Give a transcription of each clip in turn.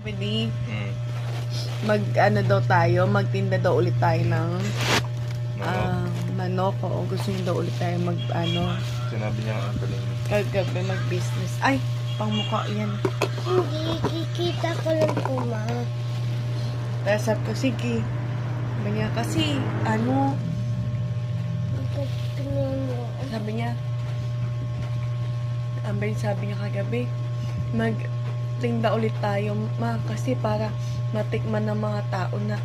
Pwede Mm. mag ano daw tayo, magtinda daw ulit tayo ng Manok. ah, manok. O gusto niyo daw ulit tayo mag ano, Sinabi niya ang kanina. kagabi mag-business. Ay, pangmukha yan. Hindi, kikita ko lang po, ma. Tapos sabi ko, sige. Sabi niya, kasi, ano, tingnan mo? sabi niya, sabi, sabi niya kagabi, magtinda ulit tayo, ma, kasi para matikman ng mga tao na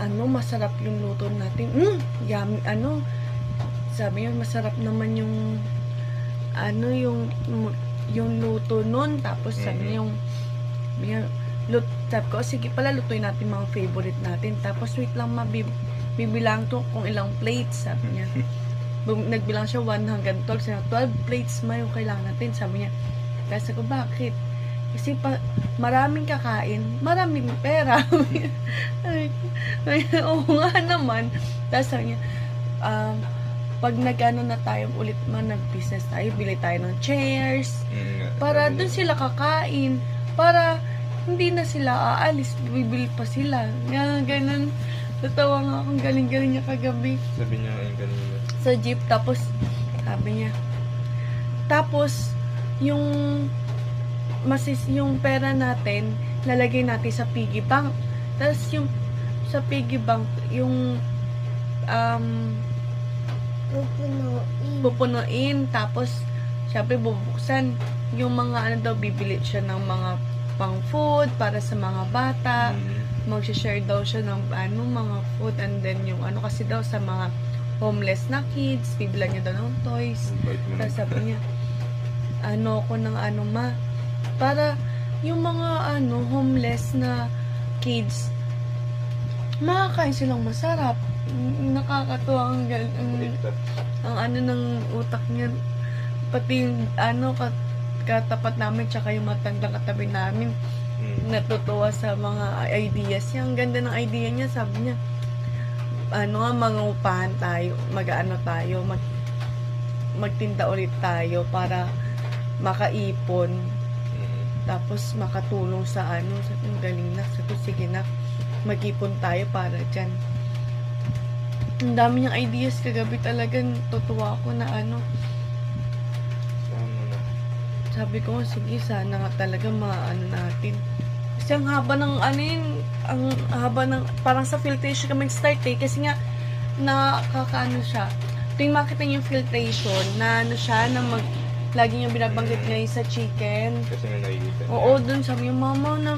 ano, masarap yung luto natin. Mm, yummy, ano, sabi niya, masarap naman yung ano, yung yung luto nun. Tapos sabi niya, yung niya, lut, sabi ko, sige pala, lutuin natin mga favorite natin. Tapos wait lang, mabib, bibilang to kung ilang plates, sabi niya. Nagbilang siya 1 hanggang 12. Sabi niya, 12 plates ma yung kailangan natin. Sabi niya, kasi ko, bakit? Kasi pa, maraming kakain, maraming pera. Ay, ay, Oo nga naman. Tapos sabi niya, um, pag nag-ano na tayo ulit man, nag-business tayo, bili tayo ng chairs, Mm, para doon sila kakain, para hindi na sila aalis, bibili pa sila. Nga, ganun. Tatawa nga akong galing-galing niya kagabi Sabi niya ang kanina. sa jeep tapos sabi niya tapos yung masis yung pera natin lalagay natin sa piggy bank tapos yung sa piggy bank yung um Pupunuin. pupunuin tapos syempre bubuksan yung mga ano daw bibili siya ng mga pang food para sa mga bata Mm. mag-share daw siya ng ano, mga food and then yung ano kasi daw sa mga homeless na kids, bibilan niya daw ng toys. Tapos sabi niya, ano ko ng ano ma, para yung mga ano, homeless na kids, makakain silang masarap. Mm, Nakakatuwa ang, ang, ang ano ng utak niya. Pati yung ano, kat- katapat namin, tsaka yung matandang katabi namin, Mm. natutuwa sa mga ideas niya. Ang ganda ng idea niya, sabi niya, ano nga, mangupahan tayo, mag-ano tayo, mag, magtinda ulit tayo para makaipon. Tapos makatulong sa ano, sa ang galing na, sabi, sige na, mag-ipon tayo para dyan. Ang dami niyang ideas kagabi talagang tutuwa ako na ano, na. sabi ko, sige, sana nga talaga maano natin. Kasi ang haba ng ano yun, ang haba ng, parang sa filtration kami start eh, kasi nga, nakakaano siya. Tuwing makita niyo yung filtration, na ano siya, na mag, lagi niyo binabanggit ngayon sa chicken. Kasi may nakikita. niya. Oo, dun sabi yung mama na